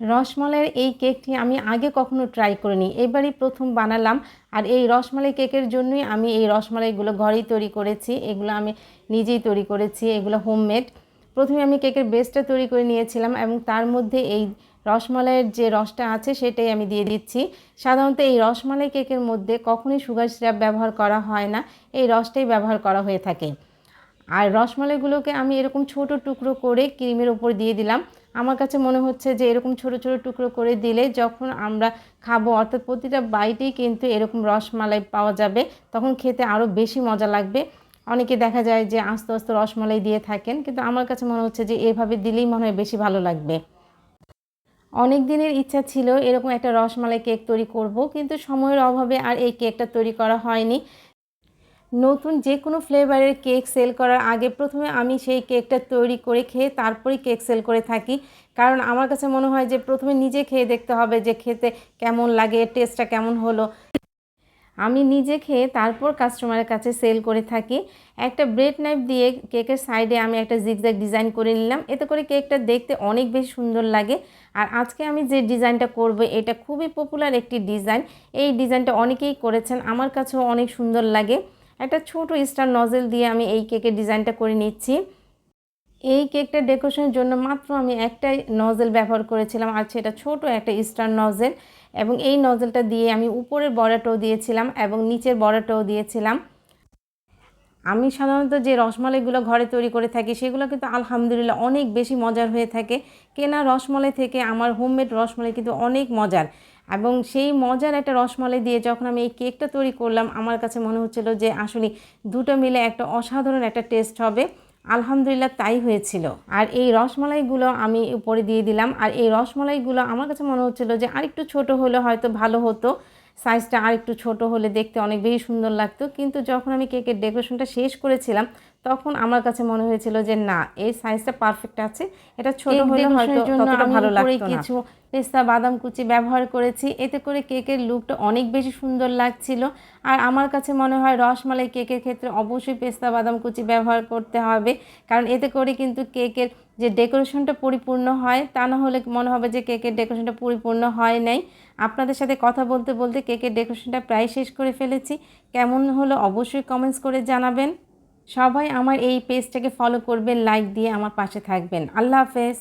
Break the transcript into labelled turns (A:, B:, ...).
A: রসমালাইয়ের এই কেকটি আমি আগে কখনো ট্রাই করিনি। এবারই প্রথম বানালাম আর এই রসমালাই কেকের জন্যই আমি এই রসমালাইগুলো ঘরেই তৈরি করেছি। এগুলো আমি নিজেই তৈরি করেছি, এগুলো হোমমেড প্রথমে আমি কেকের বেসটা তৈরি করে নিয়েছিলাম এবং তার মধ্যে এই রসমালাইয়ের যে রসটা আছে সেটাই আমি দিয়ে দিচ্ছি। সাধারণত এই রসমালাই কেকের মধ্যে কখনোই সুগার সিরাপ ব্যবহার করা হয় না, এই রসটাই ব্যবহার করা হয়ে থাকে। আর রসমালাইগুলোকে আমি এরকম ছোট টুকরো করে ক্রিমের উপর দিয়ে দিলাম। আমার কাছে মনে হচ্ছে যে এরকম ছোট ছোট টুকরো করে দিলে যখন আমরা খাব, অর্থাৎ প্রতিটা বাইটেই কিন্তু এরকম রসমালাই পাওয়া যাবে, তখন খেতে আরও বেশি মজা লাগবে। অনেকে দেখা যায় যে আস্তে আস্তে রসমালাই দিয়ে থাকেন, কিন্তু আমার কাছে মনে হচ্ছে যে এভাবে দিলেই মনে হয় বেশি ভালো লাগবে। অনেক দিনের ইচ্ছা ছিল এরকম একটা রসমালাই কেক তৈরি করব, কিন্তু সময়ের অভাবে আর এই কেকটা তৈরি করা হয়নি। নতুন যে কোনো ফ্লেভারের কেক সেল করার আগে প্রথমে আমি সেই কেকটা তৈরি করে খেয়ে তারপরেই কেক সেল করে থাকি। কারণ আমার কাছে মনে হয় যে প্রথমে নিজে খেয়ে দেখতে হবে যে খেতে কেমন লাগে টেস্টটা কেমন হলো। আমি নিজে খেয়ে তারপর কাস্টমারের কাছে সেল করে থাকি। একটা ব্রেড নাইফ দিয়ে কেকের সাইডে আমি একটা জিগজ্যাগ ডিজাইন করে নিলাম। এতে করে কেকটা দেখতে অনেক বেশি সুন্দর লাগে। আর আজকে আমি যে ডিজাইনটা করব, এটা খুবই পপুলার একটি ডিজাইন এই ডিজাইনটা অনেকেই করেছেন। আমার কাছেও অনেক সুন্দর লাগে। একটা ছোট স্টার নজেল দিয়ে আমি এই কেকের ডিজাইনটা করে নিচ্ছি। এই কেকটা ডেকোরেশনের জন্য মাত্র আমি একটাই নজেল ব্যবহার করেছিলাম, আর সেটা ছোট একটা স্টার নজেল এবং এই নজেলটা দিয়ে আমি উপরের বড়াটাও দিয়েছিলাম এবং নিচের বড়াটাও দিয়েছিলাম। আমি সাধারণত যে রসমালাইগুলো ঘরে তৈরি করে থাকি, সেগুলো কিন্তু আলহামদুলিল্লাহ অনেক বেশি মজার হয়ে থাকে। কেনা রসমালাই থেকে আমার হোমমেড রসমালাই কিন্তু অনেক মজার। এবং সেই মজার একটা রসমালাই দিয়ে যখন আমি এই কেকটা তৈরি করলাম, আমার কাছে মনে হচ্ছিল যে আসলে দুটো মিলে একটা অসাধারণ একটা টেস্ট হবে। আলহামদুলিল্লাহ তাই হয়েছিল। আর এই রসমালাইগুলো আমি উপরে দিয়ে দিলাম। আর এই রসমালাইগুলো আমার কাছে মনে হচ্ছিল যে, আরেকটু ছোট হলে হয়তো ভালো হতো। সাইজটা আর একটু ছোট হলে দেখতে অনেক বেশি সুন্দর লাগতো। কিন্তু যখন আমি কেকের ডেকোরেশনটা শেষ করেছিলাম তখন আমার কাছে মনে হয়েছিল যে না এই সাইজটা পারফেক্ট আছে। এটা ছোট হলে হয়তো ততটা ভালো লাগতো না। কিছু পেস্তা বাদাম কুচি ব্যবহার করেছি। এতে করে কেকের লুকটা অনেক বেশি সুন্দর লাগছিল। আর আমার কাছে মনে হয় রসমালাই কেকের ক্ষেত্রে অবশ্যই পেস্তা বাদাম কুচি ব্যবহার করতে হবে। কারণ এতে করে কিন্তু কেকের যে ডেকোরেশনটা পরিপূর্ণ হয় তা না হলে মনে হবে যে কেকের ডেকোরেশনটা পরিপূর্ণ হয় নাই। আপনাদের সাথে কথা বলতে বলতে কেকের ডেকোরেশনটা প্রায় শেষ করে ফেলেছি। কেমন হলো অবশ্যই কমেন্টস করে জানাবেন। সবাই আমার এই পেজটাকে ফলো করবেন লাইক দিয়ে আমার পাশে থাকবেন। আল্লাহ হাফেজ।